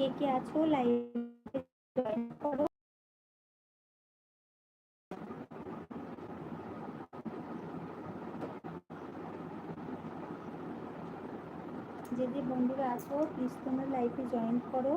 কে কে আছো? লাইভে জয়েন করো। যে যে বন্ধুরা আছো প্লিজ তোমরা লাইভে জয়েন করো।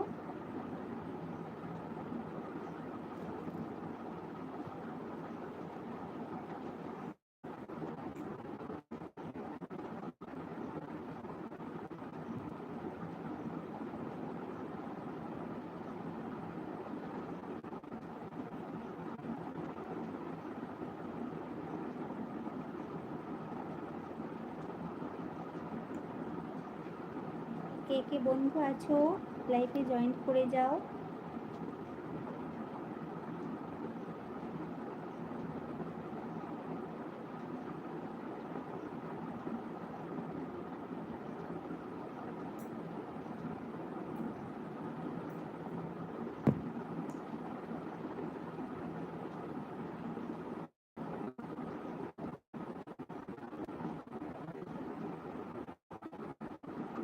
কে কে বন্ধু আছো লাইফে জয়েন করে যাও।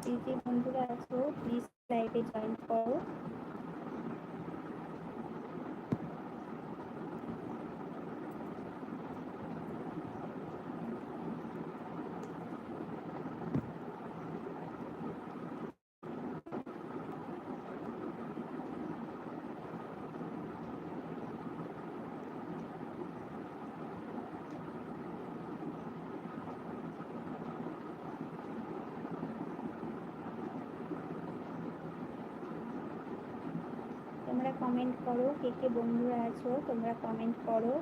যে যে বন্ধুরা আছো প্লিজ লাইভে জয়েন করো। তোমরা কমেন্ট করো কে কে বন্ধুরা আছো তোমরা কমেন্ট করো।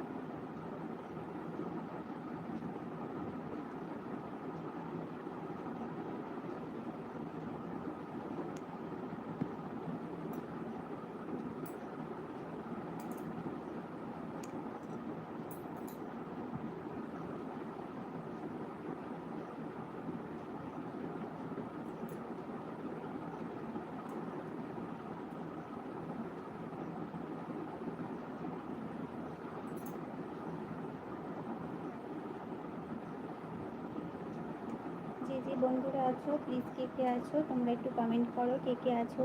যে বন্ধুরা আছো প্লিজ কে কে আছো? তোমরা একটু কমেন্ট করো কে কে আছো?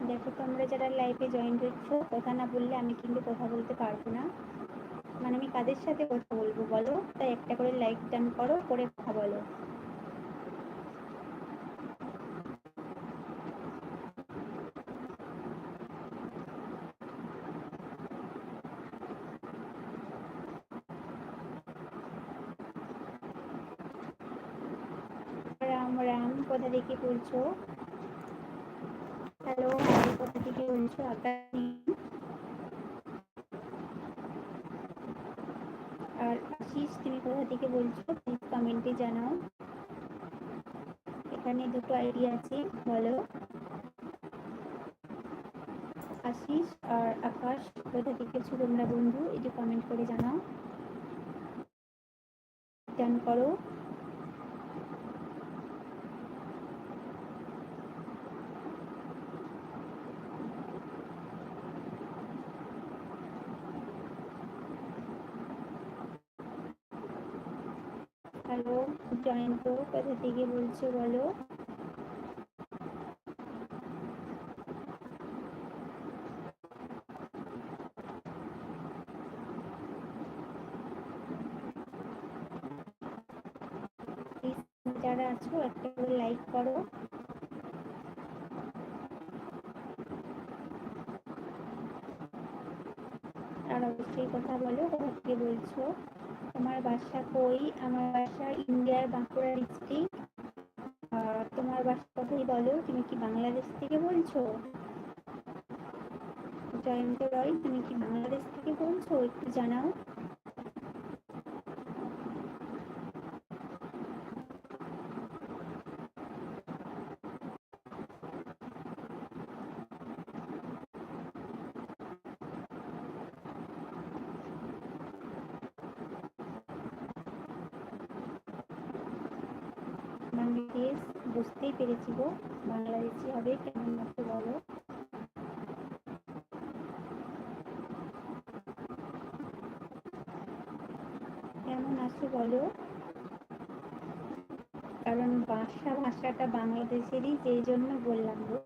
দেখো তোমরা যারা লাইভে জয়েন করছ কথা না বললে আমি কিন্তু কথা বলতে পারব না। মানে আমি কাদের সাথে কথা বলব বলো? তাই একটা করে লাইক টান করো, করে কথা বলো। রাম রাম, কোথা থেকে বলছো? কোথা থেকে বলছো আর আশিস, তুমি কোথা থেকে বলছো? প্লিজ কমেন্টে জানাও। এখানে দুটো আইডি আছে, বলো। আশিস আর আকাশ, কোথা থেকে আছো তোমরা বন্ধু? একটু কমেন্ট করে জানাও। ডান করো। হ্যালো জয়ন্ত কোথা থেকে বলছো বলো? যারা আছো, একটা করে লাইক করো। আর অবশ্যই কথা বলো, কোথা থেকে বলছো? তোমার বাসা কই? আমার বাসা ইন্ডিয়ার বাঁকুড়া ডিস্ট্রিক্ট তোমার বাসা কথাই বলো, তুমি কি বাংলাদেশ থেকে বলছো? জয়ন্ত রয়, তুমি কি বাংলাদেশ থেকে বলছো? একটু জানাও। বাংলাদেশ বুঝতেই পেরেছি গো। বাংলাদেশি হবে কেমন মতো বলো? কেমন আছো বলো? কারণ ভাষা ভাষাটা বাংলাদেশেরই সেই জন্য বললাম গো।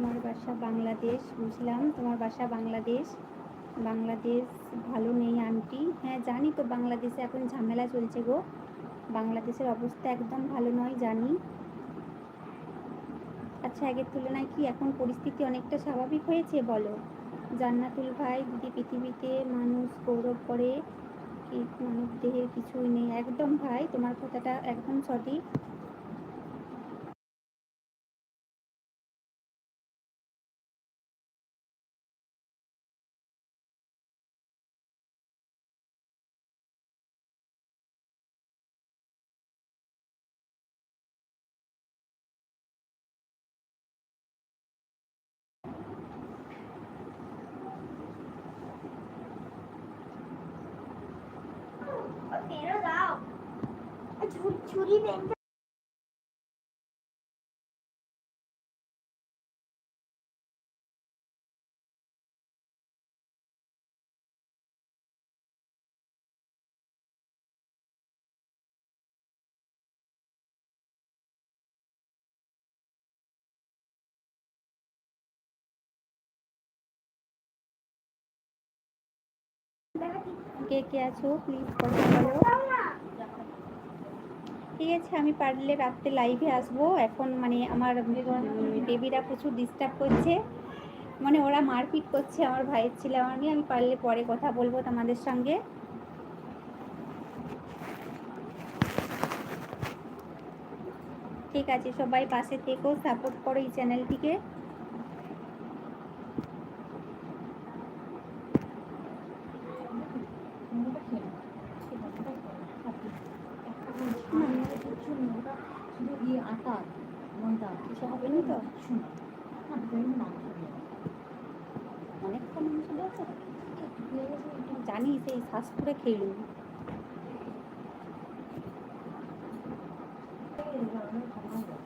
আমার বাসা বাংলাদেশ, বুঝলাম। তোমার বাসা বাংলাদেশ? বাংলাদেশ ভালো নেই, আন্টি। হ্যাঁ জানি তো বাংলাদেশে এখন ঝামেলা চলছে গো। বাংলাদেশের অবস্থা একদম ভালো নয়, জানি। আচ্ছা আগের তুলনায় কি এখন পরিস্থিতি অনেকটা স্বাভাবিক হয়েছে, বলো? জান্নাতুল ভাই দিদি পৃথিবীতে মানুষ গৌরব করে, কি মানব দেহের কিছুই নেই। একদম ভাই, তোমার কথাটা একদম সঠিক। ছুরি বের কে কে আছো প্লিজ কথা বলো ঠিক আছে আমি পারলে রাত্রে লাইভে আসব। এখন মানে আমার বেবিরা প্রচুর ডিস্টার্ব করছে। মানে ওরা মারপিট করছে আমার ভাইয়ের ছেলে আমার মেয়ে আমি পারলে পরে কথা বলব তোমাদের সঙ্গে। ঠিক আছে, সবাই পাশে থেকো সাপোর্ট করো এই চ্যানেলটিকে আটা ময়দা কিছু হবে না তো কিছু না হ্যাঁ ধরুন মাংস দিয়ে অনেকটা মাংস আছে একটু দিয়ে গেছে একটু জানি সেই শ্বাস করে খেলুন রান্নার খাওয়া যায়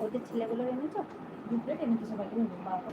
ওদের ছেলেগুলো এনেছো দু প্লেট এনেছে সবাইকে বাবা